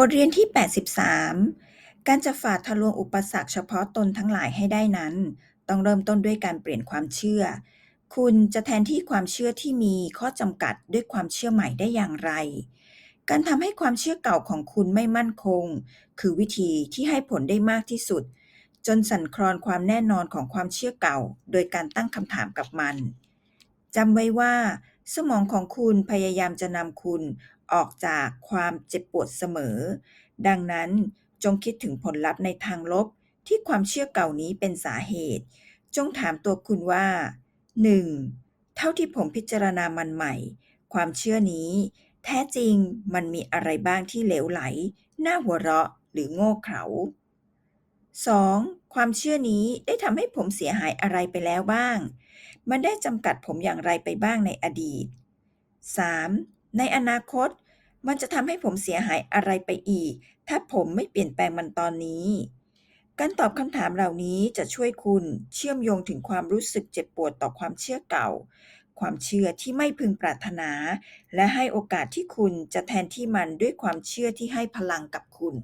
บทเรียนที่ 83 การจะฝ่าทะลวงอุปสรรคเฉพาะตนทั้งหลายให้ได้นั้น ต้องเริ่มต้นด้วยการเปลี่ยนความเชื่อ คุณจะแทนที่ความเชื่อที่มีข้อจำกัดด้วยความเชื่อใหม่ได้อย่างไร การทำให้ความเชื่อเก่าของคุณไม่มั่นคง คือวิธีที่ให้ผลได้มากที่สุด จนสั่นคลอนความแน่นอนของความเชื่อเก่า โดยการตั้งคำถามกับมัน จำไว้ว่า สมองของคุณพยายามจะนำคุณออกจากความเจ็บปวดเสมอ ดังนั้นจงคิดถึงผลลัพธ์ในทางลบที่ความเชื่อเก่านี้เป็นสาเหตุ จงถามตัวคุณว่า 1. เท่าที่ผมพิจารณามันใหม่ ความเชื่อนี้ แท้จริงมันมีอะไรบ้างที่เหลวไหล น่าหัวเราะหรือโง่เขลา 2. ความเชื่อนี้ได้ทำให้ผมเสียหายอะไรไปแล้วบ้าง มันได้จำกัดผมอย่างไรไปบ้างในอดีต 3. ในอนาคต มันจะทำให้ผมเสียหายอะไรไปอีก ถ้าผมไม่เปลี่ยนแปลงมันตอนนี้ การตอบคำถามเหล่านี้จะช่วยคุณเชื่อมโยงถึงความรู้สึกเจ็บปวดต่อความเชื่อเก่า ความเชื่อที่ไม่พึงปรารถนา และให้โอกาสที่คุณจะแทนที่มันด้วยความเชื่อที่ให้พลังกับคุณ